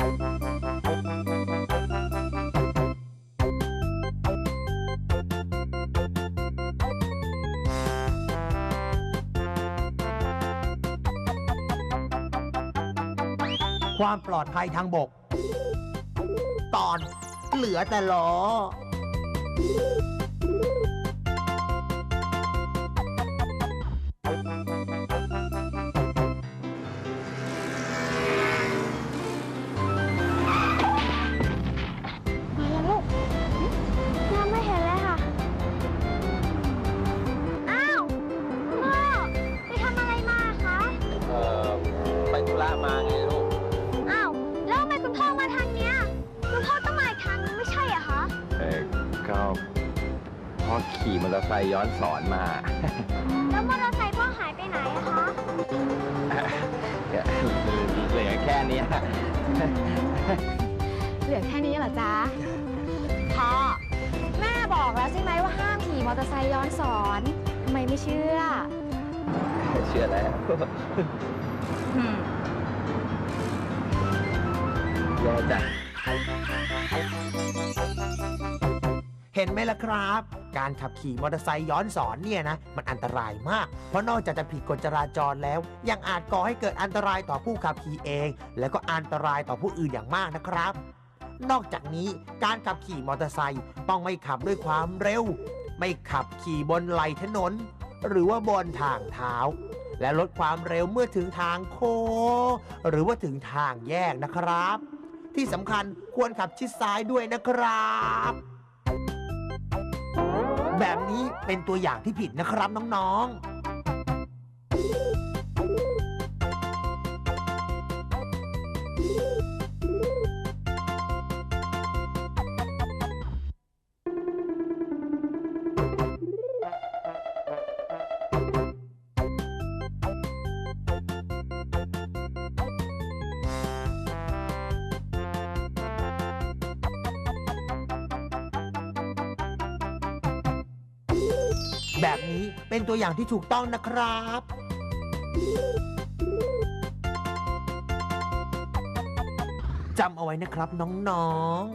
ความปลอดภัยทางบก ตอนเหลือแต่ล้อ ระมาไงลูก อ้าว แล้วทำไมคุณพ่อมาทางเนี้ย คุณพ่อต้องมาอีกทางนึงไม่ใช่เหรอคะ เออก็พ่อขี่มอเตอร์ไซค์ย้อนสอนมา แล้วมอเตอร์ไซค์พ่อหายไปไหนอะคะ เหลือแค่เนี้ยเหลือแค่นี้เหรอจ๊ะ พ่อ แม่บอกแล้วใช่ไหมว่าห้ามขี่มอเตอร์ไซค์ย้อนสอนทำไมไม่เชื่อ เชื่อแล้วอื ย่จังเห็นไหมล่ะครับ การขับขี่มอเตอร์ไซค์ย้อนสอนเนี่ยนะ มันอันตรายมาก เพราะนอกจากจะผิดกฎจราจรแล้ว ยังอาจก่อให้เกิดอันตรายต่อผู้ขับขี่เอง แล้วก็อันตรายต่อผู้อื่นอย่างมากนะครับ นอกจากนี้การขับขี่มอเตอร์ไซค์ต้องไม่ขับด้วยความเร็ว ไม่ขับขี่บนไหลถนน หรือว่าบนทางเท้า และลดความเร็วเมื่อถึงทางโค้งหรือว่าถึงทางแยกนะครับ ที่สำคัญควรขับชิดซ้ายด้วยนะครับ แบบนี้เป็นตัวอย่างที่ผิดนะครับน้องๆ แบบนี้เป็นตัวอย่างที่ถูกต้องนะครับ จำเอาไว้นะครับน้องๆ